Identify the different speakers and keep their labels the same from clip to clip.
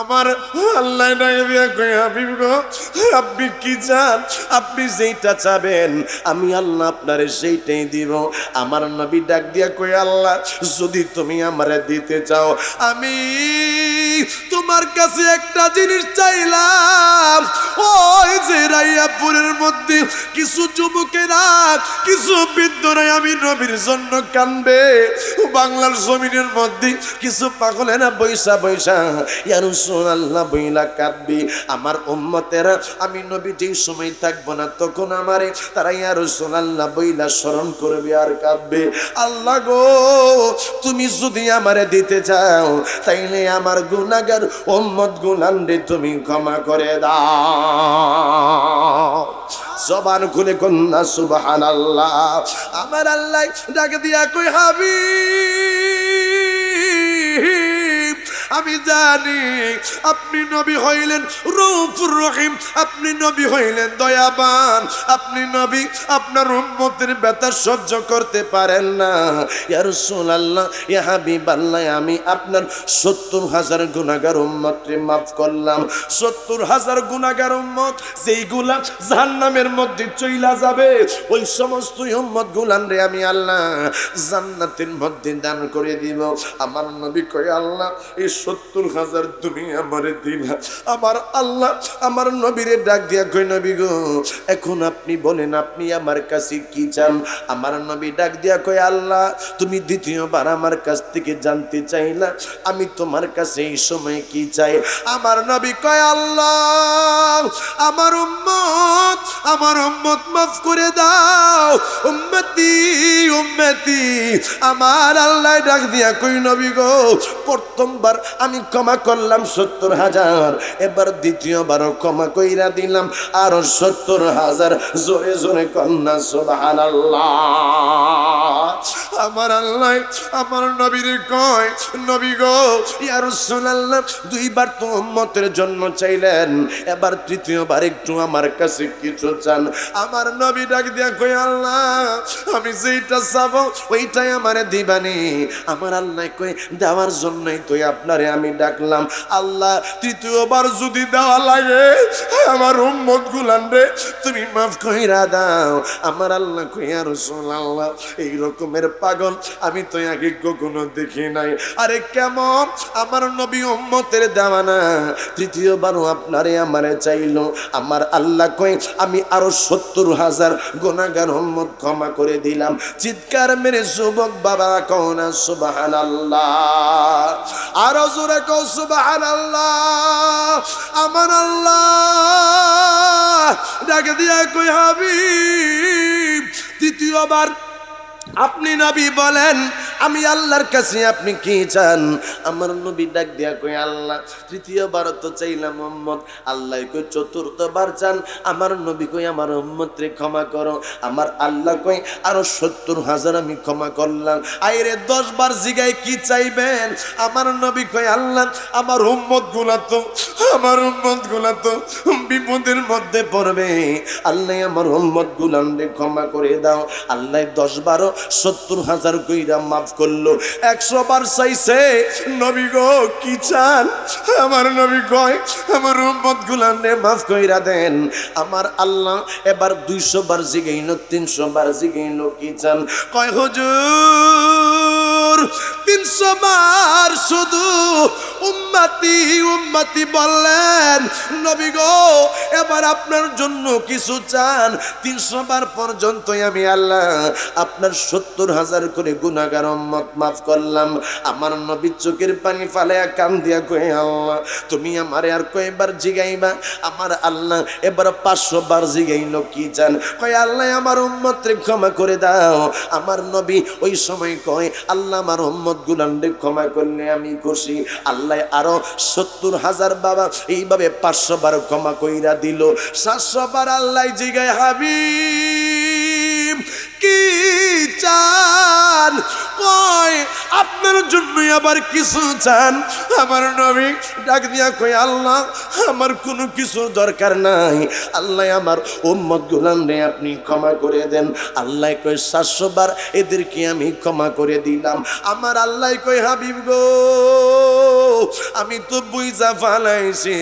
Speaker 1: আমার আল্লাহ আপনি কি চান? আপনি যেইটা চাবেন, আমি আল্লাহ আপনারে সেইটাই দিব। আমার নবী ডাক দিয়া কই আল্লাহ, যদি তুমি আমারে দিতে চাও, আমি তোমার কাছে একটা জিনিস চাইলাম। ওই যে রাইয়াপুরের মধ্যে কিছু যুবকেরা, কিছু বৃদ্ধরাই আমি নবীর জন্য কানবে বাংলার জমিনের মধ্যে কিছু পাগলেরা বৈশা বৈশা আল্লাহ বইলা কাঁদবি আমার উম্মতেরা, আমি নবী যেই সময় থাকব না, তখন আমারে তারা ইয়ার আল্লাহ বইলা স্মরণ করবে আর কাঁদবে। আল্লাহ গো, তুমি যদি আমারে দিতে চাও, তাইলে আমার গুনাগার উম্মত গুলান রে তুমি ক্ষমা করে দাও। জবান খুলে কন্যা সুবহান আল্লাহ আমার আল্লাহ ডাকে দিয়া কই হাবি আমি জানি আপনি নবী হইলেন রূপ রহিম, আপনি নবী হইলেন দয়াবান, আপনি নবী আপনার উম্মতের ব্যথা সহ্য করতে পারেন না। ইয়া রাসূলুল্লাহ, ইয়া হাবিবাল্লাহ, আমি আপনার সত্তর হাজার গুনাহগার উম্মতকে মাফ করলাম। সত্তর হাজার গুনাহগার উম্মত যেইগুলা জাহান্নামের মধ্যে চইলা যাবে, ওই সমস্ত উম্মত গুলান রে আমি আল্লাহ জান্নাতের মধ্যে দান করে দিব। আমার নবী কয়, আল্লাহ, এই সত্তর হাজার তুমি আমার দিলা আমার আল্লাহ, আমার নবীরে ডাক দিয়া কই নবী গো, এখন আপনি বলেন, আপনি আমার কাছে কি চান? আমার নবী ডাক দিয়া কই আল্লাহ, তুমি দ্বিতীয়বার আমার কাছ থেকে জানতে চাইলা, আমি তোমার কাছে এই সময় কি চাই? আমার নবী কয়, আল্লাহ, আমার উম্মত আমার উম্মত মাফ করে দাও। উম্মতি উম্মতি। আমার আল্লাহ ডাক দিয়া কই নবী গো, প্রথমবার আমি ক্ষমা করলাম সত্তর হাজার। এবার দ্বিতীয়বারও ক্ষমা কইরা দিলাম, আরও সত্তর হাজার। জোরে জোরে কন্যা সোহান আমার আল্লাহ, আমার নবীর কয়, নবী গো ইয়ার দুইবার তো উম্মতের জন্য চাইলেন, এবার তৃতীয়বার একটু আমার কাছে কিছু চান। আমার নবী ডাক দিয়া কই আল্লাহ, আমি যেইটা চাবো, ওইটাই আমারে দিবানি। আমার আল্লাহ কই দেওয়ার জন্যই তো আপনারে আমি ডাকলাম, আল্লাহ, তৃতীয়বার যদি দেওয়া লাগে আমার উম্মত গুলান রে, তুমি মাফ কইরা দাও। আমার আল্লাহ কইয়া রসুল আল্লাহ এই রকমের পাগল, আমি তো আগে কখনো দেখি নাই। আরে কেমন? আমার নবী উম্মতের দেওয়া না তৃতীয়বারও আপনারে আমারে চাইলো। আমার আল্লাহ কই, আমি আরও সত্তর হাজার গোনাগার উম্মত ক্ষমা করে দিলাম। চিৎকার মেরে যুবক বাবা কওনা সুবাহান আল্লাহ আরও জোরে কৌ সুবাহান আল্লাহ আমার আল্লাহ ডাকে দিয়ে কই হাবি তৃতীয়বার আপনি নবী বলেন আমি আল্লাহর কাছে আপনি কি চান? আমার নবী ডাক দিয়া কই আল্লাহ, তৃতীয়বার তো চাইলাম মোহাম্মদ আল্লাহ কই চতুর্থবার চান। আমার নবী কই আমার উম্মত রে ক্ষমা করো। আমার আল্লাহ কই আরও সত্তর হাজার আমি ক্ষমা করলাম। আইরে দশ বার জিগায় কি চাইবেন? আমার নবী কই আল্লাহ, আমার উম্মতগুলা তো, আমার উম্মতগুলা তো বিপদের মধ্যে পড়বে। আল্লাহ, আমার উম্মত গুলান ক্ষমা করে দাও। আল্লাহ দশ বারো সত্তর হাজার কইরা মাফ করল। একশো বার চাইছে, নবী গো, কি চান? আমার নবী কয়, আমার উম্মত গুলানে মাফ কইরা দেন। আমার আল্লাহ এবার দুইশো বার জিগাইল, তিনশো বার জিগাইল, কি চান? কয়, হুজুর, তিনশো বার শুধু উম্মাতি উম্মাতি বললেন, নবী গো, এবার আপনার জন্য কিছু চান। তিনশো বার পর্যন্তই আমি আল্লাহ আপনার সত্তর হাজার করে গুণাগার উম্মত মাফ করলাম। আমার নবী চোখের পানি ফালাইয়া কান দিয়া কয়ে আল্লাহ, তুমি আমারে আর কয়বার জিগাইবা? আমার আল্লাহ এবার পাঁচশো বার জিগাইল, কি জান? কয়, আল্লাহ, আমার উম্মত রে ক্ষমা করে দাও। আমার নবী ওই সময় কয়, আল্লাহ, আমার উম্মত গুলান্ডে ক্ষমা করলে আমি খুশি। আল্লাহ আরও সত্তর হাজার বাবা এইভাবে পাঁচশো বার ক্ষমা কইরা দিল। সাতশো বার আল্লাহ জিগায়, হাবিব, কি চান? কয় আপনার জন্যই আবার কিছু চান। আমার নবী ডাক দিয়া কই আল্লাহ, আমার কোনো কিছু দরকার নাই। আল্লাহ, আমার উম্মত গুলাম রে আপনি ক্ষমা করে দেন। আল্লাহ কই সাতশো বার এদেরকে আমি ক্ষমা করে দিলাম। আমার আল্লাহ কই হাবিব গো, আমি তো বুঝা ফালাইছি।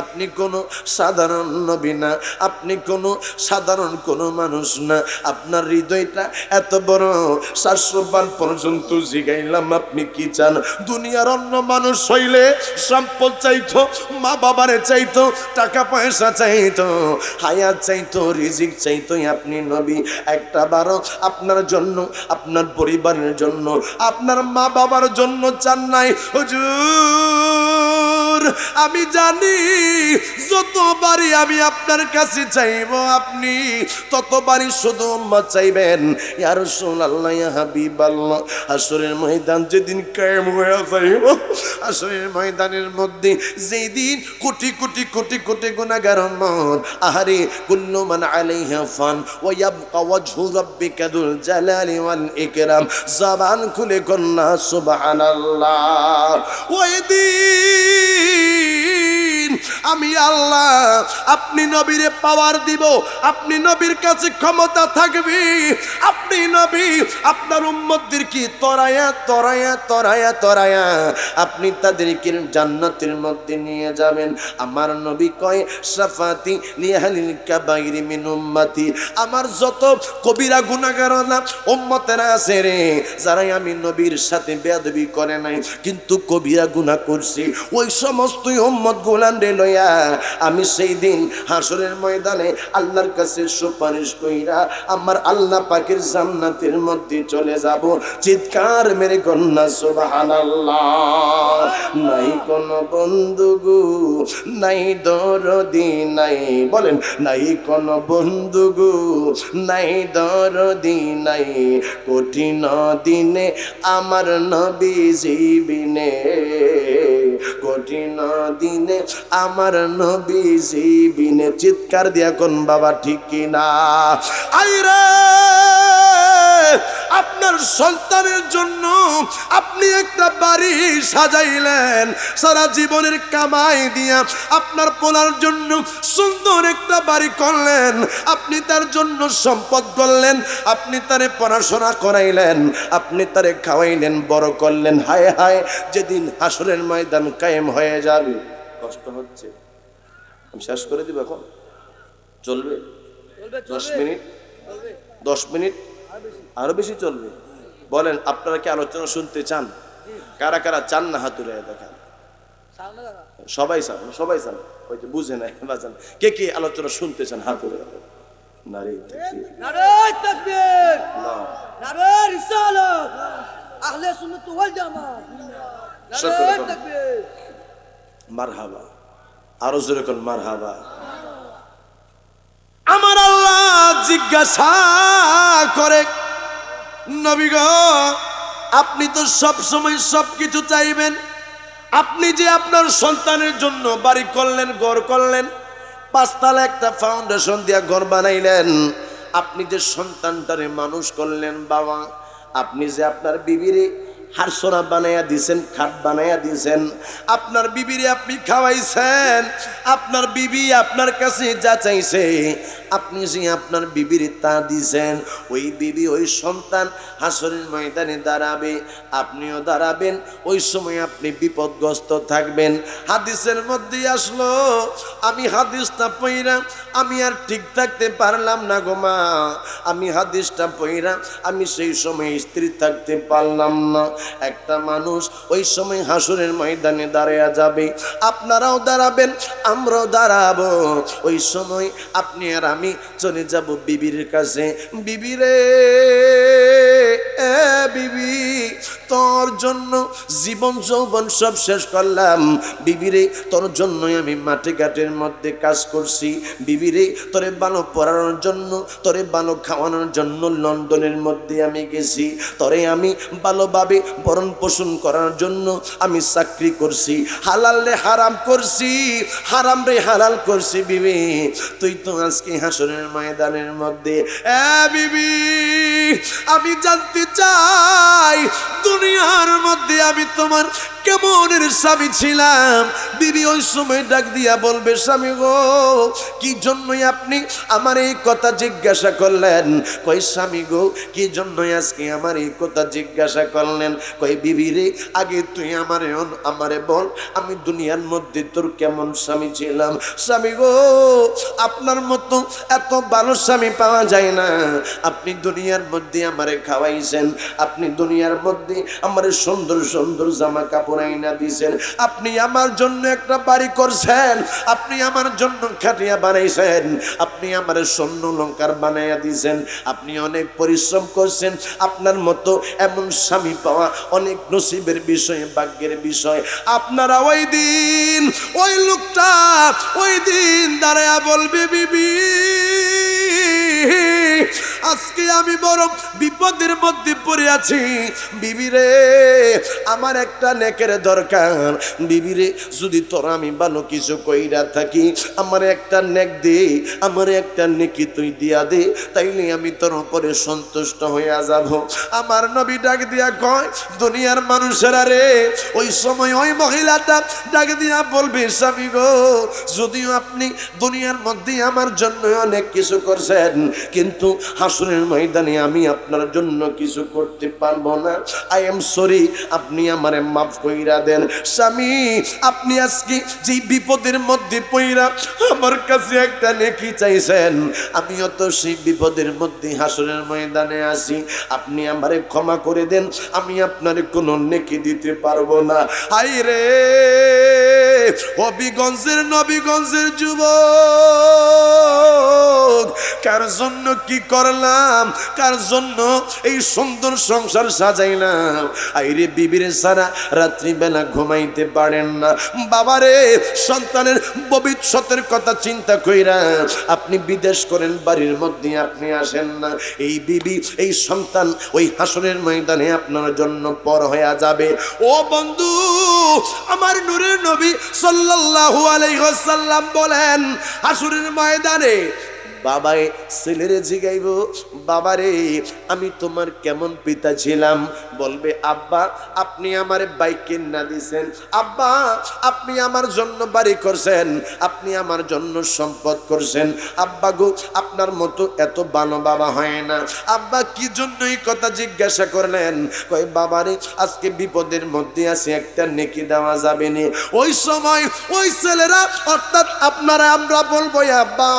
Speaker 1: আপনি কোনো সাধারণ নবী না, আপনি কোনো সাধারণ কোনো মানুষ না। আপনার হৃদয়টা এত বড়, সাতশো বার পর্যন্ত জিগাইলাম আপনি কি চান? দুনিয়ার অন্য মানুষ হইলে সম্পদ চাইতো, মা বাবারে চাইতো, টাকা পয়সা চাইতো, হায়াত চাইতো, রিজিক চাইতো আপনি নবী। একটা বারো, আপনার জন্য, আপনার পরিবারের জন্য, আপনার মা বাবার জন্য চান নাই। হুজুর, আমি জানি যতবারই আমি আপনার কাছে চাইব আপনি, ততবারই শুধু উম্মত চাইবেন। ইয়ার রসুল আল্লাহ হাবিব আল্লাহ আসরের ময়দান যেদিন কায়েম হয়ে যাইব, আসরের ময়দানের মধ্যে যেদিন কোটি কোটি কোটি কোটি গুণাগার মন আহারে কুল্লু মান আলাইহা ফান ওয়া ইয়াবকা ওয়াজহু রাব্বিকা দুল জালালি ওয়াল ইকরাম, জবান খুলে কন্না সুবহানাল্লাহ। ওই আমি আল্লাহ, আপনি নবীরে পাওয়ার দিব, আপনি নবীর কাছে ক্ষমতা থাকবে। আপনি নবী, আপনার উম্মতদেরকে তরায়া তরায়া তরায়া তরায়া? আপনি তাদেরকে জান্নাতের মধ্যে নিয়ে যাবেন। আমার নবী কয়, সাফাতি লিয়াহালিল কাবাইরি মিন উম্মতি। আমার যত কবিরা গুনাহগার না উম্মতেরা আছে রে, যারাই আমি নবীর সাথে বেয়াদবি করে নাই, কিন্তু কবিরা গুনাহ করছে। ওই সমস্ত উম্মত গুলান রে লইয়া আমি সেই দিন হাসরের ময়দানে আল্লাহর কাছে সুপারিশ কইরা আমার আল্লাহ পাকের জান্নাতের মধ্যে চলে যাব। চিৎকার মেরে কন্যা, সুবহানাল্লাহ। নাই কোন বন্ধু গো, নাই দরদি, নাই বলেন, নাই কোন বন্ধু গো, নাই দরদি, নাই কঠিন দিনে আমার নবী জীবিনে। কঠিন দিনে আমার নবী জীবিনে চিৎকার দিয়া কোন বাবা ঠিক কিনা? আইরে আপনার সন্তানের জন্য আপনি একটা বাড়ি সাজাইলেন, সারা জীবনের কামাই দিয়া আপনার পোলার জন্য সুন্দর একটা বাড়ি করলেন, আপনি তার জন্য সম্পদ করলেন, আপনি তারে পড়াশোনা করাইলেন, আপনি তারে খাওয়াইলেন, বড় করলেন, হায় হায়, যেদিন হাসরের ময়দান কায়েম হয়ে যাবে। কষ্ট হচ্ছে। আমি শেষ করে দিব এখন। চলবে? দশ মিনিট? দশ মিনিট? আরও বেশি। চলবে। বলেন আপনারা কি আলোচনা শুনতে চান? কারা কারা চান না হাতুরে দেখেন? সবাই চান সবাই চান। হয়তো বুঝে নাই বাজান কে কে আলোচনা শুনতে চান হাতুরে নারী
Speaker 2: রিসালাত! আহলে সুন্নাত ওয়াল জামাত। তাকবীর
Speaker 1: মারহাবা। আরও জোরে কোন মারহাবা। আমার আল্লাহ জিজ্ঞাসা করে, নবী গো, আপনি তো সব সময় সব কিছু চাইবেন। আপনি যে আপনার সন্তানের জন্য বাড়ি করলেন, ঘর করলেন, পাঁচতলা একটা ফাউন্ডেশন দিয়া ঘর বানাইলেন। আপনি যে সন্তানটারে মানুষ করলেন, বাবা, আপনি যে আপনার বিবিরে হারসোনা বানাইয়া দিছেন খাট বানাইয়া দিছেন আপনার বিবিরে আপনি খাওয়াইছেন, আপনার বিবি আপনার কাছে যা চাইছে, আপনি যে আপনার বিবির তা দিছেন ওই বিবি ওই সন্তান হাসরের ময়দানে দাঁড়াবে, আপনিও দাঁড়াবেন, ওই সময় আপনি বিপদগ্রস্ত থাকবেন। হাদিসের মধ্যে আসলো, আমি হাদিসটা পইরা, আমি আর ঠিক থাকতে পারলাম না গো মা। আমি হাদিসটা পইরা, আমি সেই সময় স্ত্রী থাকতে পারলাম না। একটা মানুষ ওই সময় হাসুরের ময়দানে দাঁড়িয়ে যাবে। আপনারাও দাঁড়াবেন, আমরাও দাঁড়াবো। ওই সময় আপনি আর আমি চলে যাব বিবির কাছে। বিবিরে বিবি। তোর জন্য জীবন যৌবন সব শেষ করলাম। বিবিরে, তোর জন্যই আমি মাঠে ঘাটের মধ্যে কাজ করছি। বিবিরে, তোরে বানো পড়ানোর জন্য, তোরে বানো খাওয়ানোর জন্য লন্ডনের মধ্যে আমি গেছি। তোরে আমি ভালোভাবে ভরণ পোষণ করার জন্য আমি চাকরি করছি। হালাল রে হারাম করছি, হারাম রে হালাল করছি বিবি। তুই তো আজকে হাসনের ময়দানের মধ্যে। বিবি, আমি জানতে চাই দুনিয়ার মধ্যে আমি তোমার কেমনের স্বামী ছিলাম। বিবি ওই সময় ডাক দিয়া বলবে, স্বামী গো, কি জন্যই আপনি আমার এই কথা জিজ্ঞাসা করলেন? কই স্বামী গো, কি জন্যই আজকে আমার এই কথা জিজ্ঞাসা করলেন? কই বিবি রে, আগে তুই আমারে আমারে বল, আমি দুনিয়ার মধ্যে তোর কেমন স্বামী ছিলাম? স্বামী গো, আপনার মতো এত ভালো স্বামী পাওয়া যায় না। আপনি দুনিয়ার মধ্যে আমারে খাওয়াইছেন। আপনি দুনিয়ার মধ্যে আমারে সুন্দর সুন্দর জামা কাপড় আইনা দিয়েছেন আপনি আমার জন্য একটা বাড়ি করছেন, আপনি আমার জন্য খাটিয়া বানাইছেন, আপনি আমার স্বর্ণ লঙ্কার বানাইয়া দিয়েছেন আপনি অনেক পরিশ্রম করছেন, আপনার মতো এমন স্বামী পাওয়া অনেক নসিবের বিষয়, ভাগ্যের বিষয়। আপনারা ওই দিন, ওই লোকটা, ওই দিন দাঁড়ায়া বলবে, বিবি আজকে আমি বড় বিপদের মধ্যে পড়ে আছি। বিবিরে, আমার একটা নেকের দরকার। বিবিরে, যদি তোর আমি ভালো কিছু কইরা থাকি, আমার একটা নেক দে, আমার একটা নেকি তুই দিয়া দে, তাইলে আমি তোর উপরে সন্তুষ্ট হইয়া যাব। আমার নবী ডাক দিয়া কয়, দুনিয়ার মানুষেরা রে, ওই সময় ওই মহিলাটা ডাক দিয়া বলবে, স্বামী গো, যদিও আপনি দুনিয়ার মধ্যে আমার জন্য অনেক কিছু করছেন, কিন্তু হাসুরের ময়দানে আমি আপনার জন্য কিছু করতে পারব না। আই এম সরি আপনি আমারে মাফ কইরা দেন। স্বামী, আপনি আজকে যে বিপদের মধ্যে পইরা আমার কাছে একটা নেকি চাইছেন, আমিও তো সেই বিপদের মধ্যে হাসুরের ময়দানে আসি আপনি আমারে ক্ষমা করে দেন, আমি আপনার কোনো নেকি দিতে পারব না। হাই রে! হবিগঞ্জের, নবীগঞ্জের যুবক। কার জন্য কি করলাম? কার জন্য এই সুন্দর সংসার সাজাইলাম? আইরে বিবিরে সারা রাত্রিবেলা ঘুমাইতে পারেন না। বাবারে, সন্তানের ভবিষ্যতের কথা চিন্তা কইরা আপনি বিদেশ করেন, বাড়ির মধ্যে আপনি আসেন না। এই বিবি, এই সন্তান ওই হাসনের ময়দানে আপনার জন্য পর হয়ে যাবে। ও বন্ধু, আমার নূরের নবী সাল্লাল্লাহু আলাইহি ওয়াসাল্লাম বলেন হাসুরের ময়দানে বাবাই ছেলেরে জিগাইব, বাবারে, আমি তোমার কেমন পিতা ছিলাম? বলবে, আব্বা, আপনি আমার বাইক কিনা দিছেন আব্বা, আপনি আমার জন্য বাড়ি করছেন। আপনি আমার জন্য সম্পদ করছেন। আব্বা গো, আপনার মতো এত বানো বাবা হয় না। আব্বা, কি জন্য এই কথা জিজ্ঞাসা করলেন? কই বাবারে, আজকে বিপদের মধ্যে আছে, একটা নেকি দেওয়া যাবে নি। ওই সময় ওই ছেলেরা, অর্থাৎ আপনারা আমরা বলব আব্বা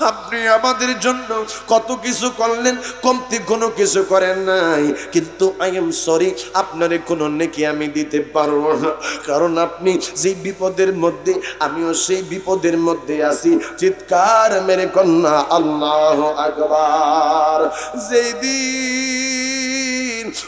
Speaker 1: আপনি আমাদের জন্য কত কিছু করলেন, কমতি কোনো কিছু করেন নাই। কিন্তু আই এম সরি আপনার কোনো নেকি আমি দিতে পারব না। কারণ আপনি যে বিপদের মধ্যে, আমিও সেই বিপদের মধ্যে আছি। চিৎকার মেরে কন্যা, আল্লাহ আকবার। যেই দিন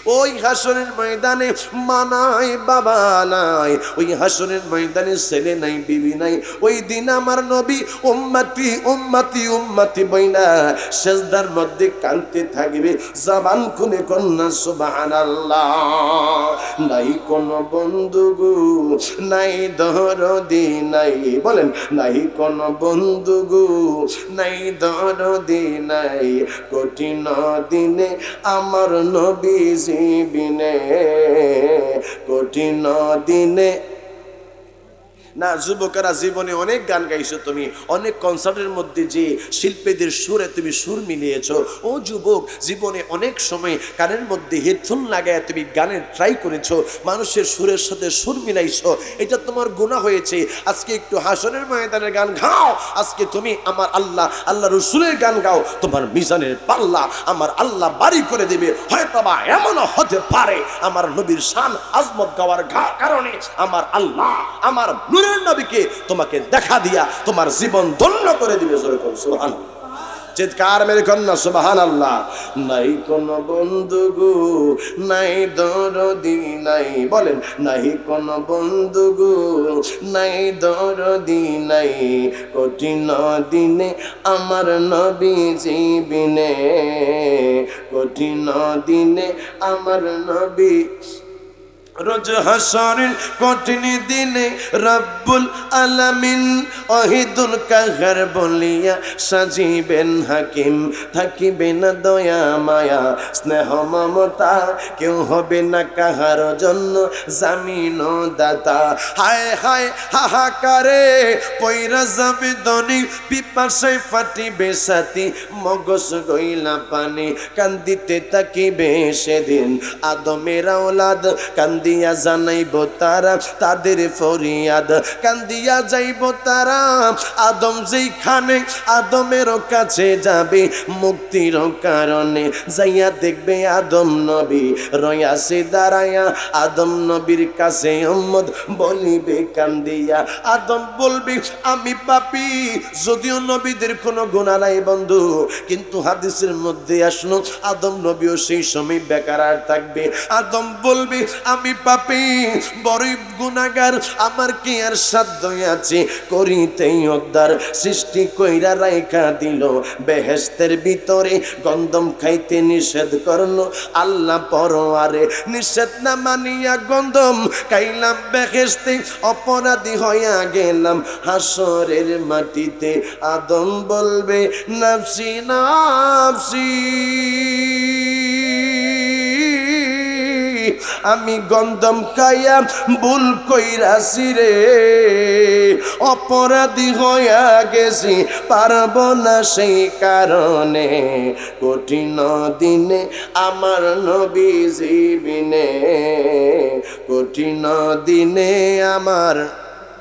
Speaker 1: ওই হাসনের ময়দানে মানাই বাবা নাই। ওই হাসনের ময়দানে ছেলে নাই, বিবি নাই। ওই দিন আমার নবী উম্মাতি উম্মাতি উম্মাতি বইনা সেজদার মধ্যে কানতে থাকবে। জাবান খুনে কন্যা, সুবহানাল্লাহ। নাই কোন বন্ধু গো, নাই দরদি নাই। বলেন, নাই কোন বন্ধু গো, নাই দরদি নাই। কঠিন দিনে আমার নবী জীবিনে কঠিন দিনে না, যুবকেরা জীবনে অনেক গান গাইছো তুমি, অনেক কনসার্টের মধ্যে যে শিল্পীদের সুরে তুমি সুর মিলিয়েছো। ও যুবক, জীবনে অনেক সময় কানের মধ্যে হেডফোন লাগায় তুমি গানের ট্রাই করেছ, মানুষের সুরের সাথে সুর মিলাইছো, এটা তোমার গুণা হয়েছে। আজকে একটু হাসনের ময়দানের গান গাও, আজকে তুমি আমার আল্লাহ আল্লাহ রসুলের গান গাও, তোমার মিজানের পাল্লা আমার আল্লাহ বাড়ি করে দেবে। হয়তো বা এমনও হতে পারে, আমার নবীর শান আজমত গাওয়ার কারণে আমার আল্লাহ, আমার নূরের নবীকে তোমাকে দেখা দিয়া তোমার জীবন ধন্য করে দিবে সুবহানাল্লাহ। চিৎকার মেরে কন্যা সুবাহান আল্লাহ নাই কোন বন্ধু গো নাই দরদি, নাই বলেন, নাই কোন বন্ধু গো নাই দরদি, নাই কঠিন দিনে আমার নবী জীবিনে, কঠিন দিনে আমার নবী রোজ হাসরের কঠিন দিনে রব্বুল আলামিন অহিদুল কাহার বলিয়া সাজিবেন হাকিম, থাকিবে না দয়া মায়া। স্নেহ মমতা কেউ হবে না কাহার জন্য জামিন দাতা। হায় হায় হাহাকারে পয়রা যাবে দনি পিপাসায় ফাটিবে সাথী। মগজ গইলা পানি কান্দিতে তাকিবে সেদিন। আদমের আওলাদ কান্দিয়া জানাইব তারা, তাদের ফরিয়াদ। কান্দিয়া যাইব তারা আদম যেইখানে, আদমের কাছে যাবে, মুক্তির কারণে যাইয়া দেখবে আদম নবী রয়াসে দাঁড়ায়া। আদম নবীর কাছে উম্মদ বলিবে, কান্দিয়া, আদম বলবে, আমি পাপি, যদিও নবীদের কোনো গুণা নাই বন্ধু, কিন্তু হাদিসের মধ্যে আসলো, আদম নবীও সেই সময় বেকার আর থাকবে। আদম বলবে, আমি পাপি, বড়ই গুণাগার আমার কি আর সাধ্য আছে করিতেই উদ্ধার সৃষ্টি কইরা রাইখা দিল। বেহেস্তের ভিতরে গন্ধম খাইতে নিষেধ করল। আল্লাহ পরোয়ারে নিষেধ না মানিয়া গন্ধম খাইলাম। বেহেস্তে অপরাধী হইয়া গেলাম। হাসরের মাটিতে আদম বলবে, নাফসি নাফসি। আমি গন্ধম খাইয়া ভুল কইরাছি রে। অপরাধী হইয়া গেছি, পারব না সেই কারণে। কঠিন দিনে আমার নবী জীবিনে, কঠিন দিনে আমার